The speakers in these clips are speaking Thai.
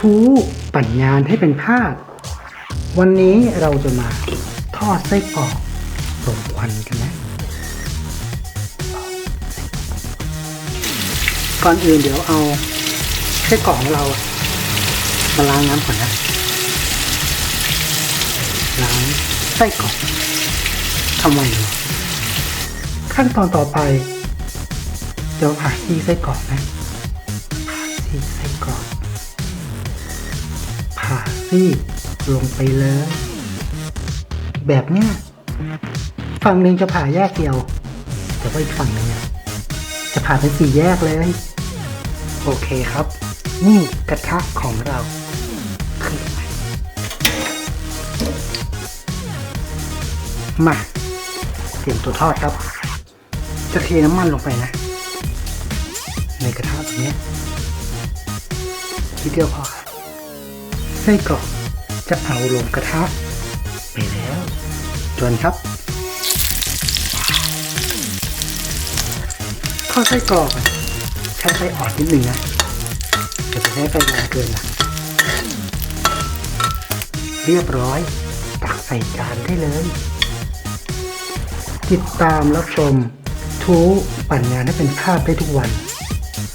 ทูปั่นงานให้เป็นภาพ วันนี้เราจะมาทอดไส้กรอกรมควันกันนะ ก่อนอื่นเดี๋ยวเอาไส้กรอกของเรามาล้างน้ำก่อนนะล้างไส้กรอกทำไมขั้นตอนต่อไปเดี๋ยวผ่าที่ไส้กรอกนะ ซี่ลงไปเลย แบบเนี้ยฝั่งหนึ่งจะผ่าแยกเดียว แต่ว่าอีกฝั่งหนึ่งจะผ่าเป็นสี่แยกเลย โอเคครับ นี่กระทะของเราขึ้นมาเตรียมตัวทอดครับ จะเทน้ำมันลงไปนะ ในกระทะแบบนี้ทีเดียวพอครับ ส้กรอกจะเอาลงกระทะไปแล้วจนครับทอไส้กรอกใช้ไฟอ่อนนิดนึงนะจะไปใช้ไฟแรงเกินนะเรียบร้อยตักใส่จานได้เลย ติดตามรับชมทูปั่นงานให้เป็นภาพได้ทุกวัน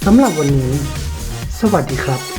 สำหรับวันนี้ สวัสดีครับ